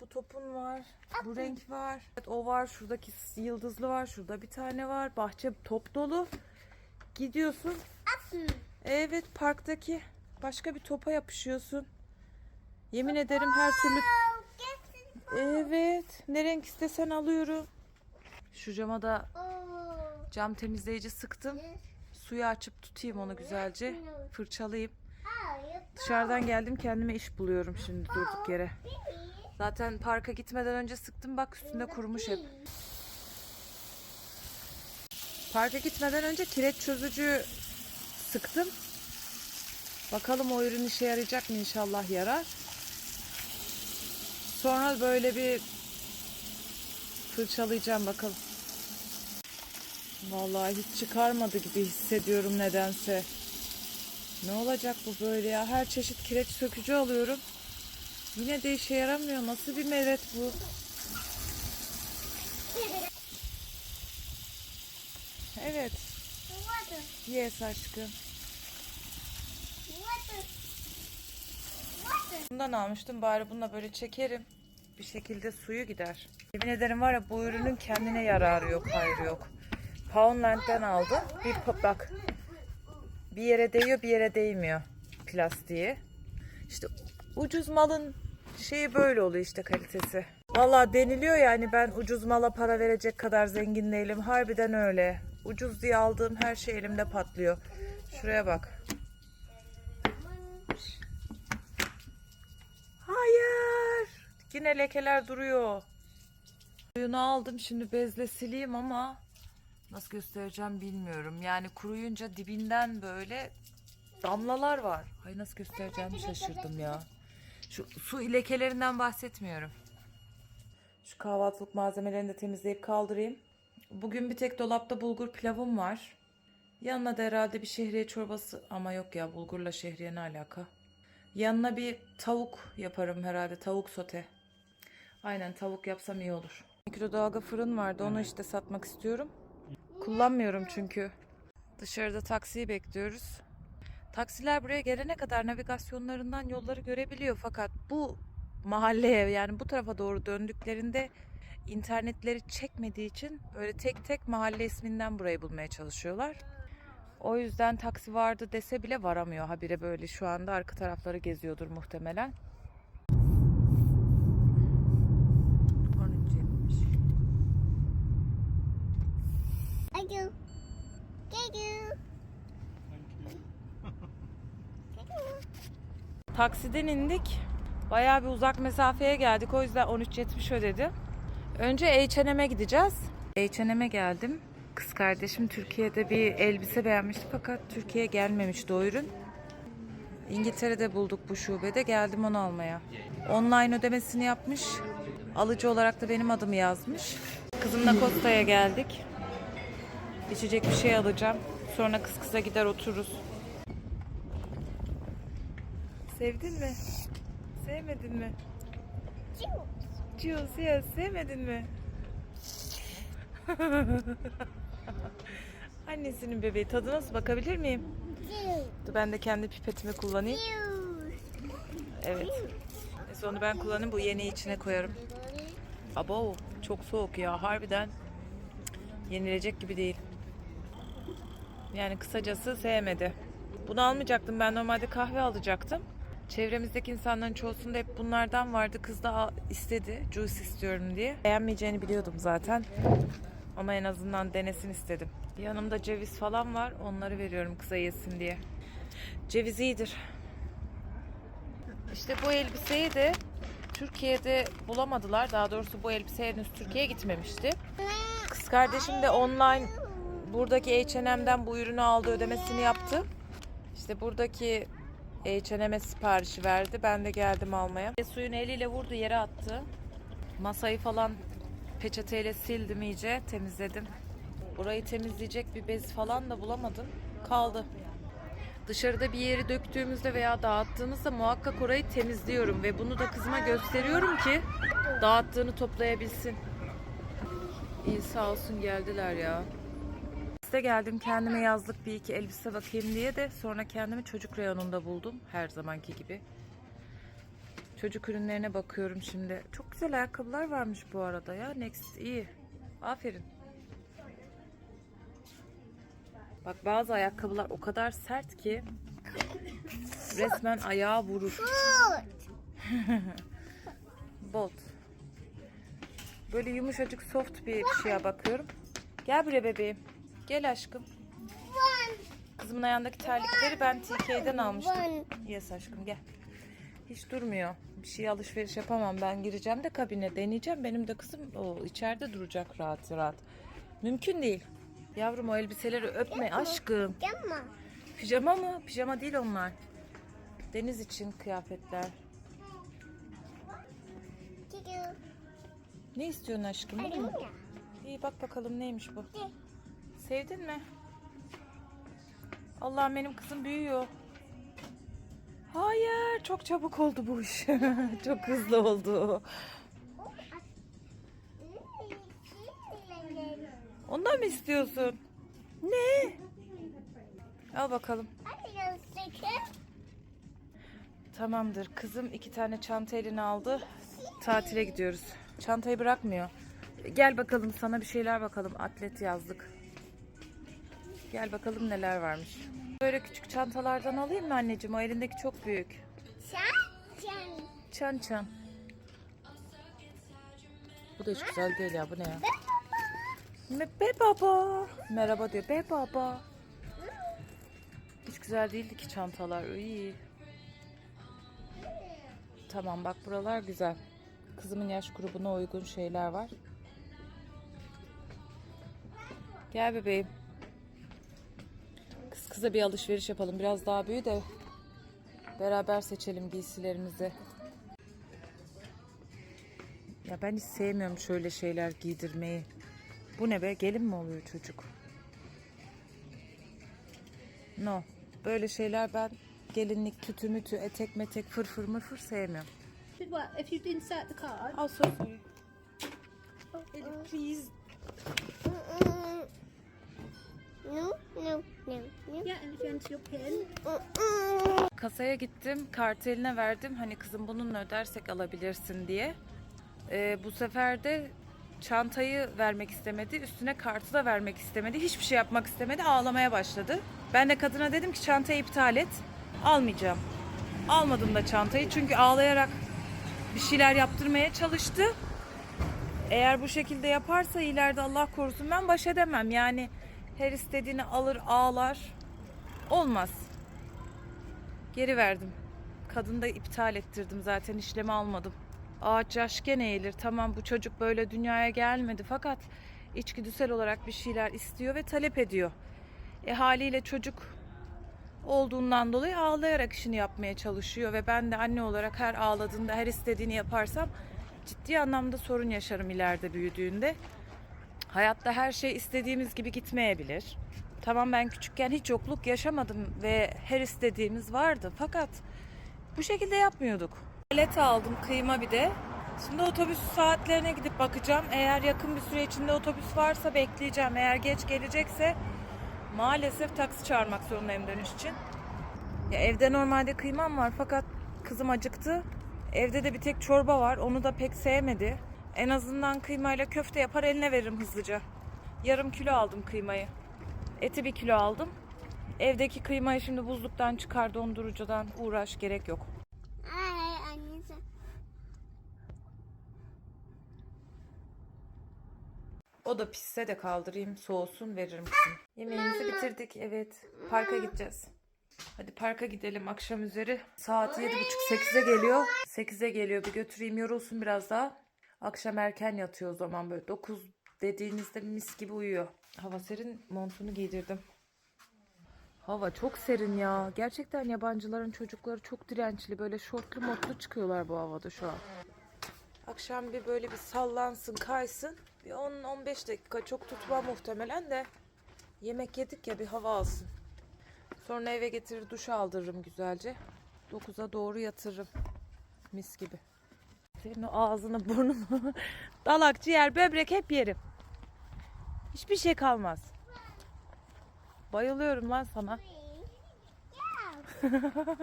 bu topun var. Bu renk var. Evet, o var. Şuradaki yıldızlı var. Şurada bir tane var. Bahçe top dolu. Gidiyorsun. Evet parktaki başka bir topa yapışıyorsun. Yemin ederim her türlü Evet. Ne renk istesen alıyorum. Şu cama da cam temizleyici sıktım. Suyu açıp tutayım onu güzelce. Fırçalayayım. Dışarıdan geldim kendime iş buluyorum şimdi durduk yere. Zaten parka gitmeden önce sıktım bak üstünde kurumuş hep. Parka gitmeden önce kireç çözücü sıktım. Bakalım o ürün işe yarayacak mı inşallah yarar. Sonra böyle bir fırçalayacağım bakalım. Vallahi hiç çıkarmadı gibi hissediyorum nedense. Ne olacak bu böyle ya? Her çeşit kireç sökücü alıyorum. Yine de işe yaramıyor. Nasıl bir meret bu? Evet. Yes aşkım. Bundan almıştım. Bari bununla böyle çekerim. Bir şekilde suyu gider. Yemin ederim var ya bu ürünün kendine yararı yok, hayrı yok. Poundland'den aldım. Bir bak. Bir yere değiyor, bir yere değmiyor plastiği. İşte ucuz malın şeyi böyle oluyor işte kalitesi. Vallahi deniliyor yani ben ucuz mala para verecek kadar zengin değilim. Harbiden öyle. Ucuz diye aldığım her şey elimde patlıyor. Şuraya bak. Hayır. Yine lekeler duruyor. Suyunu aldım şimdi bezle sileyim ama nasıl göstereceğim bilmiyorum. Yani kuruyunca dibinden böyle damlalar var. Ay nasıl göstereceğimi şaşırdım ya. Şu su lekelerinden bahsetmiyorum. Şu kahvaltılık malzemelerini de temizleyip kaldırayım. Bugün bir tek dolapta bulgur pilavım var. Yanına da herhalde bir şehriye çorbası ama yok ya bulgurla şehriye ne alaka? Yanına bir tavuk yaparım herhalde. Tavuk sote. Aynen tavuk yapsam iyi olur. Mikrodalga fırın vardı. Onu işte satmak istiyorum. Kullanmıyorum çünkü. Dışarıda taksiyi bekliyoruz. Taksiler buraya gelene kadar navigasyonlarından yolları görebiliyor. Fakat bu mahalleye yani bu tarafa doğru döndüklerinde internetleri çekmediği için böyle tek tek mahalle isminden burayı bulmaya çalışıyorlar. O yüzden taksi vardı dese bile varamıyor. Habire böyle şu anda arka tarafları geziyordur muhtemelen. 13.70. I do. Thank you. Taksiden indik. Bayağı bir uzak mesafeye geldik. O yüzden 13.70 ödedi. Önce H&M'e gideceğiz. H&M'e geldim. Kız kardeşim Türkiye'de bir elbise beğenmişti fakat Türkiye'ye gelmemişti o ürün. İngiltere'de bulduk bu şubede. Geldim onu almaya. Online ödemesini yapmış. Alıcı olarak da benim adımı yazmış. Kızımla Costa'ya geldik. İçecek bir şey alacağım. Sonra kız kıza gider otururuz. Sevdin mi? Sevmedin mi? Jules ya sevmedin mi? Annesinin bebeği tadı nasıl bakabilir miyim? Dur ben de kendi pipetimi kullanayım. Evet. Neyse onu ben kullanayım bu yeni içine koyarım. Abo çok soğuk ya harbiden yenilecek gibi değil. Yani kısacası sevmedi. Bunu almayacaktım ben normalde kahve alacaktım. Çevremizdeki insanların çoğusunda hep bunlardan vardı. Kız da istedi. Juice istiyorum diye. Beğenmeyeceğini biliyordum zaten. Ama en azından denesin istedim. Yanımda ceviz falan var. Onları veriyorum kıza yesin diye. Ceviz iyidir. İşte bu elbiseyi de Türkiye'de bulamadılar. Daha doğrusu bu elbise henüz Türkiye'ye gitmemişti. Kız kardeşim de online buradaki H&M'den bu ürünü aldı ödemesini yaptı. İşte buradaki H&M'e siparişi verdi. Ben de geldim almaya. Suyun eliyle vurdu yere attı. Masayı falan peçeteyle sildim iyice temizledim. Burayı temizleyecek bir bez falan da bulamadım. Kaldı. Dışarıda bir yeri döktüğümüzde veya dağıttığımızda muhakkak orayı temizliyorum ve bunu da kızıma gösteriyorum ki dağıttığını toplayabilsin. İyi sağ olsun geldiler ya. Size geldim kendime yazlık bir iki elbise bakayım diye de sonra kendimi çocuk reyonunda buldum her zamanki gibi. Çocuk ürünlerine bakıyorum şimdi. Çok güzel ayakkabılar varmış bu arada ya. Next iyi. Aferin. Bak bazı ayakkabılar o kadar sert ki resmen ayağa vurur. Bot. Böyle yumuşacık soft bir şeye bakıyorum. Gel buraya bebeğim. Gel aşkım. Kızımın ayağındaki terlikleri ben TK'den almıştım. Yes aşkım gel. Hiç durmuyor. Bir şey alışveriş yapamam. Ben gireceğim de kabine deneyeceğim. Benim de kızım o içeride duracak rahat rahat. Mümkün değil. Yavrum o elbiseleri öpme aşkım. Gamma. Pijama mı? Pijama değil onlar. Deniz için kıyafetler. Ne istiyorsun aşkım? Alina. İyi bak bakalım neymiş bu. Sevdin mi? Allah'ım benim kızım büyüyor. Hayır, çok çabuk oldu bu iş. çok hızlı oldu. Ondan mı istiyorsun? Ne? Al bakalım. Tamamdır. Kızım iki tane çanta eline aldı. Tatile gidiyoruz. Çantayı bırakmıyor. Gel bakalım sana bir şeyler bakalım. Atlet yazdık. Gel bakalım neler varmış. Böyle küçük çantalardan alayım mı anneciğim? O elindeki çok büyük. Çan çan. Bu da hiç güzel değil ya. Bu ne ya? Me- Be baba. Merhaba diyor. Be baba. Hiç güzel değildi ki çantalar. İyi. Tamam bak buralar güzel. Kızımın yaş grubuna uygun şeyler var. Gel bebeğim. Kız kıza bir alışveriş yapalım. Biraz daha büyü de beraber seçelim giysilerimizi. Ya ben hiç sevmiyorum şöyle şeyler giydirmeyi. Bu ne be? Gelin mi oluyor çocuk? No. Böyle şeyler ben gelinlik, tütü mütü, etek metek, fırfır mırfır sevmiyorum. What, if you insert the card, Oh, so sorry. Please. No, no, no, no. Yeah, and if you enter your pin, Kasaya gittim, kartı eline verdim. Hani kızım bununla ödersek alabilirsin diye. Ee, bu sefer de çantayı vermek istemedi. Üstüne kartı da vermek istemedi. Hiçbir şey yapmak istemedi. Ağlamaya başladı. Ben de kadına dedim ki çantayı iptal et. Almayacağım. Almadım da çantayı çünkü ağlayarak bir şeyler yaptırmaya çalıştı. Eğer bu şekilde yaparsa ileride Allah korusun ben baş edemem. Yani her istediğini alır ağlar. Olmaz. Geri verdim. Kadını da iptal ettirdim zaten işlemi almadım. Ağaç yaşken eğilir. Tamam bu çocuk böyle dünyaya gelmedi fakat içgüdüsel olarak bir şeyler istiyor ve talep ediyor. E haliyle çocuk olduğundan dolayı ağlayarak işini yapmaya çalışıyor ve ben de anne olarak her ağladığında her istediğini yaparsam ciddi anlamda sorun yaşarım ileride büyüdüğünde. Hayatta her şey istediğimiz gibi gitmeyebilir. Tamam ben küçükken hiç yokluk yaşamadım ve her istediğimiz vardı. Fakat bu şekilde yapmıyorduk. Bilet aldım kıyma bir de. Şimdi otobüs saatlerine gidip bakacağım. Eğer yakın bir süre içinde otobüs varsa bekleyeceğim. Eğer geç gelecekse maalesef taksi çağırmak zorundayım dönüş için. Ya evde normalde kıymam var fakat kızım acıktı. Evde de bir tek çorba var. Onu da pek sevmedi. En azından kıymayla köfte yapar eline veririm hızlıca. Yarım kilo aldım kıymayı. Eti bir kilo aldım. Evdeki kıymayı şimdi buzluktan çıkar dondurucudan uğraş gerek yok. Ay, annesi. O da pisse de kaldırayım soğusun veririm kızım. Yemeğimizi bitirdik evet. Parka gideceğiz. Hadi parka gidelim akşam üzeri. Saat yedi buçuk sekize geliyor. Sekize geliyor bir götüreyim yorulsun biraz daha. Akşam erken yatıyor o zaman böyle. Dokuz dediğinizde mis gibi uyuyor. Hava serin montunu giydirdim. Hava çok serin ya. Gerçekten yabancıların çocukları çok dirençli. Böyle şortlu motlu çıkıyorlar bu havada şu an. Akşam bir böyle bir sallansın, kaysın. Bir 10-15 dakika çok tutma muhtemelen de. Yemek yedik ya bir hava alsın. Sonra eve getirir duş aldırırım güzelce. 9'a doğru yatırırım. Mis gibi. Senin o ağzını burnunu dalak ciğer böbrek hep yerim. Hiçbir şey kalmaz. Bayılıyorum lan sana.